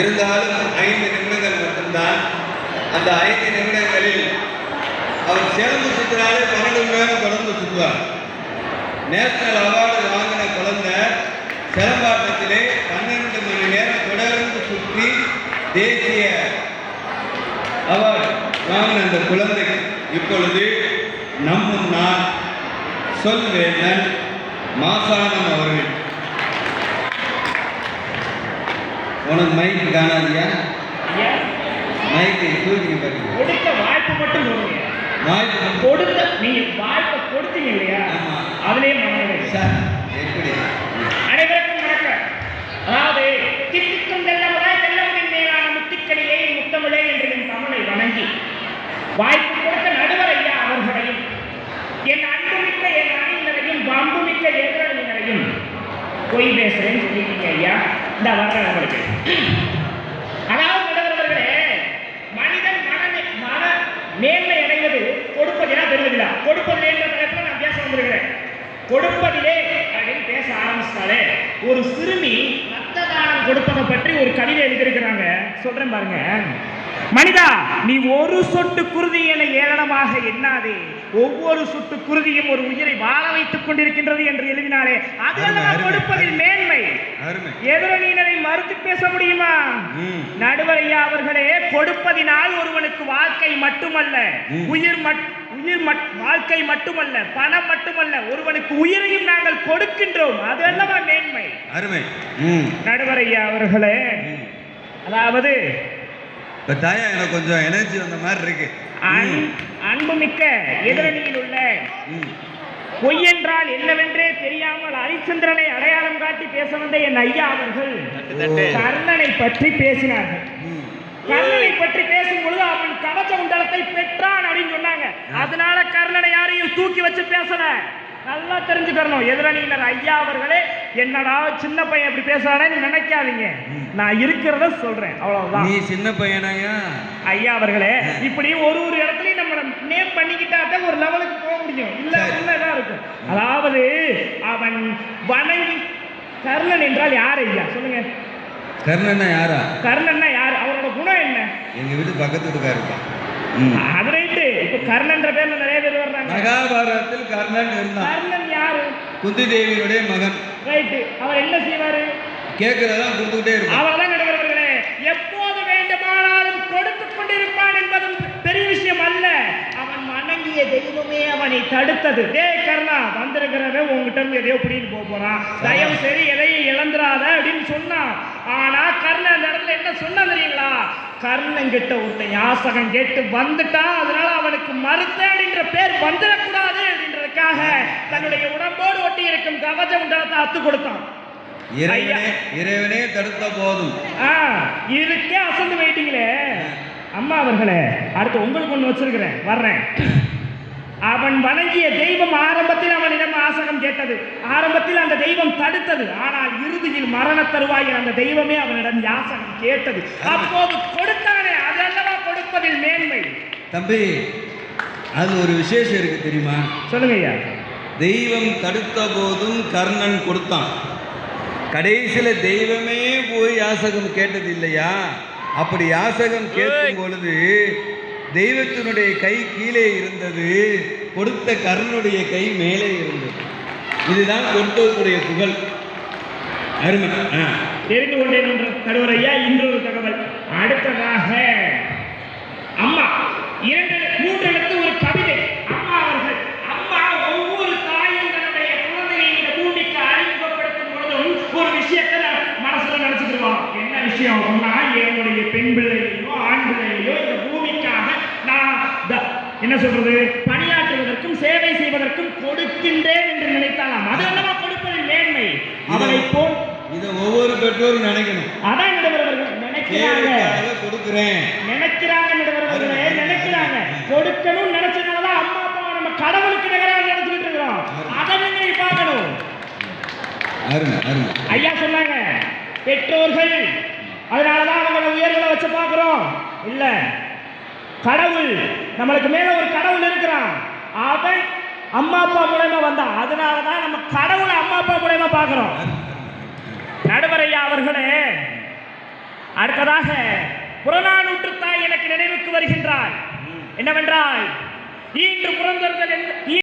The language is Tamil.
இருந்தாலும் ஐந்து நிமிடங்கள் மட்டும்தான். அந்த ஐந்து நிமிடங்களில் அவர் சேர்ந்து சுற்றினாலே பன்னெண்டு மணி நேரம் தொடர்ந்து சுற்றுவார். நேஷனல் அவார்டு வாங்கின குழந்தை சிலம்பாட்டத்திலே பன்னெண்டு மணி நேரம் தொடர்ந்து சுற்றி தேசிய அவார்டு வாங்கின அந்த குழந்தை இப்பொழுது நம் முன்னால் சொல்வேந்தன் மாசானம் அவர்கள். உனக்கு மைக்கு காணாதியா? மைக்கை தூக்கி பாருங்க. கொடுத்த வாய்ப்பு மட்டும் கொடுங்க. மைக்கு கொடுத்த நீங்க வாய்ப்பை கொடுத்தீங்க இல்லையா. அதுலயே மனநிலை. சார் எப்படி? அனைவருக்கும் வணக்கம். அதாவது தித்திக்கும் தெல்லமுதாய் தெல்லமுதின் மேலான முத்திக்கடியே முத்தமிழே என்று என் தமிழை வணங்கி வாய்ப்பு கொடுத்த நடுவர் ஐயா அவர்களையும் என் அன்புமிக்க என் அணியினரையும் வம்புமிக்க எதிரணியினரையும் பொய் பேசுறேன்னு சொல்லிட்டீங்க ஐயா. இந்த வர்ற உங்களுக்கு அதாவது நடுவர் மனிதன் மனமே மன மேன்மை அடைவது கொடுப்பதிலா பெறுவதிலா? கொடுப்பதிலே என்ற தலைப்பில் நான் பேச வந்திருக்கிறேன். கொடுப்பதிலே அப்படின்னு பேச ஆரம்பிச்சிட்டாலே ஒரு சிறுமி ரத்த தானம் கொடுப்பதை பற்றி ஒரு கவிதை எழுதியிருக்கிறாங்க. சொல்றேன் பாருங்க. மனிதா நீ ஒரு சொட்டு குருதி என ஏளனமாக எண்ணாதே. ஒவ்வொரு சொட்டு குருதியும் ஒரு உயிரை வாழ வைத்துக் கொண்டிருக்கின்றது என்று எழுதினாலே அது அருமை, அல்லவா அருமை, கொடுப்பதில் மேன்மை. எதிரணியினரை மறுத்து பேச முடியுமா? ம். நடுவர் ஐயா அவர்களே கொடுப்பதினால் ஒருவனுக்கு வாழ்க்கை மட்டுமல்ல. உயிர் உயிர் வாழ்க்கை மட்டுமல்ல பணம் மட்டுமல்ல ஒருவனுக்கு உயிரையும் நாங்கள் கொடுக்கின்றோம். அது அல்லவா மேன்மை? அருமை. ம். நடுவர் ஐயா அவர்களே. அதாவது இப்போ தாயா எனக்கு கொஞ்சம் எனர்ஜி வந்த மாதிரி இருக்கு. அன்- அன்புமிக்க எதிரணியில் உள்ள. பொய் என்றால் என்னவென்றே தெரியாமல் ஹரிச்சந்திரனை அடையாளம் காட்டி பேச வந்த என் ஐயா அவர்கள். கர்ணனை பற்றி பேசினார்கள். கர்ணனை பற்றி பேசும் பொழுது அவன் கவச குண்டலத்தை பெற்றான் அப்படின்னு சொன்னாங்க. அதனால கர்ணனை யாரையும் தூக்கி வச்சு பேசல. நல்லா தெரிஞ்சுக்கணும். எதிரணியினர் ஐயா அவர்களே என்னடா சின்ன பையன் இப்படி பேசுறானேன்னு நினைக்காதீங்க. நான் இருக்கிறத சொல்றேன். அவ்வளவுதான். நீ சின்ன பையனாயா? ஐயா அவர்களே இப்படி ஒரு ஒரு இடத்துலயும் நம்ம நேம் பண்ணிக்கிட்டா தான் ஒரு லெவலுக்கு போக முடியும். இல்ல. உள்ளதா இருக்கும். அதாவது அவன் வணங்கி கர்ணன் என்றால் யார் ஐயா? சொல்லுங்க. கர்ணனா யாரா? கர்ணன்னா யார்? அவரோட குணம் என்ன? எங்க வீட்டு பக்கத்து வீட்டுக்காரு ம். அது ரைட்டு இப்ப கர்ணன்ற பேர்ல நிறைய பேர் வர்றாங்க. மகாபாரதத்தில் கர்ணன் இருந்தான். கர்ணன் யாரு? குந்தி தேவியினுடைய மகன். ரைட்டு அவர் என்ன செய்வாரு? கேட்கறதான் கொடுத்துக்கிட்டே இருப்பான் அவர்தான் நடுவர்களே எப்போது வேண்டுமானாலும் கொடுத்துக் கொண்டிருப்பான் என்பதும் பெரிய விஷயம் அல்ல. அவன் வணங்கிய தெய்வமே அவனை தடுத்தது. டே கர்ணா வந்திருக்கிறவன் உங்ககிட்ட எதையோ பிடின்னு போக போறான். தயவு சரி எதையும் இழந்துராத அப்படின்னு சொன்னான். ஆனா கர்ணன் அந்த இடத்துல என்ன சொன்னா தெரியுங்களா? கர்ணன் கிட்ட ஒருத்தன் யாசகம் கேட்டு வந்துட்டான். அதனால அவனுக்கு மறுத்தேன் அப்படின்ற பேர் வந்துடக்கூடாது அப்படின்றதுக்காக தன்னுடைய உடம்போடு ஒட்டி இருக்கும் கவச உண்டலத்தை அத்து கொடுத்தான். இறைவனே தடுத்த போதும். இருக்கே அசந்து போயிட்டீங்களே. அம்மா அவர்களே அடுத்து உங்களுக்கு ஒன்று வச்சிருக்கிறேன். வர்றேன். அவன் வணங்கிய தெய்வம் ஆரம்பத்தில் அவனிடம் ஆசகம் கேட்டது. ஆரம்பத்தில் அந்த தெய்வம் தடுத்தது. ஆனால் இறுதியில் மரண தருவாயில் அந்த தெய்வமே அவனிடம் யாசகம் கேட்டது. அப்போது கொடுத்தானே அதல்லவா கொடுப்பதில் மேன்மை. தம்பி அது ஒரு விசேஷம் இருக்கு தெரியுமா? சொல்லுங்க ஐயா. தெய்வம் தடுத்த போதும் கர்ணன் கொடுத்தான். கடைசியில தெய்வமே போய் யாசகம் கேட்டது இல்லையா அப்படி யாசகம் கேட்கும் பொழுது தெய்வத்தினுடைய கை கீழே இருந்தது கொடுத்த கர்ணனுடைய கை மேலே இருந்தது. இதுதான் கொடுத்தவருடைய புகழ். அருமை. தெரிந்து கொண்டேன் என்ற தருவர் ஐயா இன்றொரு தகவல். அடுத்ததாக அம்மா இரண்டு மூன்று எழுத்து ஒரு கவிதை அம்மா அவர்கள் அம்மா ஒவ்வொரு தாயும் தன்னுடைய குழந்தையை இந்த பூமிக்கு அறிமுகப்படுத்தும் பொழுதும் ஒரு விஷயத்தை நான் மனசுல நினைச்சுக்கிடுவான் என்ன விஷயம் அப்படின்னா என்னுடைய பெண் பிள்ளையோ ஆண் பிள்ளையோ இந்த பூமிக்காக நான் த- என்ன சொல்றது? பணியாற்றுவதற்கும் சேவை செய்வதற்கும் கொடுக்கின்றேன் என்று நினைத்தாலாம். அது அல்லவா கொடுப்பதில் மேன்மை? அவனை போல் இதை ஒவ்வொரு பெற்றோரும் நினைக்கணும். அதான் நடுவர்கள் நினைக்கிறாங்க. கொடுக்குறேன். நினைக்கிறாங்க நடுவர்களே நினைக்கிறாங்க. கொடுக்கணும் நினைச்சதுனாலதான் அம்மா அப்பாவை நம்ம கடவுளுக்கு நிகராக நினைச்சுக்கிட்டு இருக்கிறோம். அதை நீங்க பார்க்கணும். ஐயா சொன்னாங்க பெற்றோர்கள் அதனாலதான் அவங்கள உயர்வுல வச்சு பார்க்கிறோம். இல்ல கடவுள் நம்மளுக்கு மேல ஒரு கடவுள் இருக்கிறான். அவன் அம்மா அப்பா மூலயமா வந்தான் அதனாலதான் நம்ம கடவுளை அம்மா அப்பா மூலயமா பாக்குறோம் நடுவரையா அவர்களே அடுத்ததாக புறநானூற்று தாய் எனக்கு நினைவுக்கு வருகின்றாள். என்னவென்றால் ஈன்று புறந்தொருதல்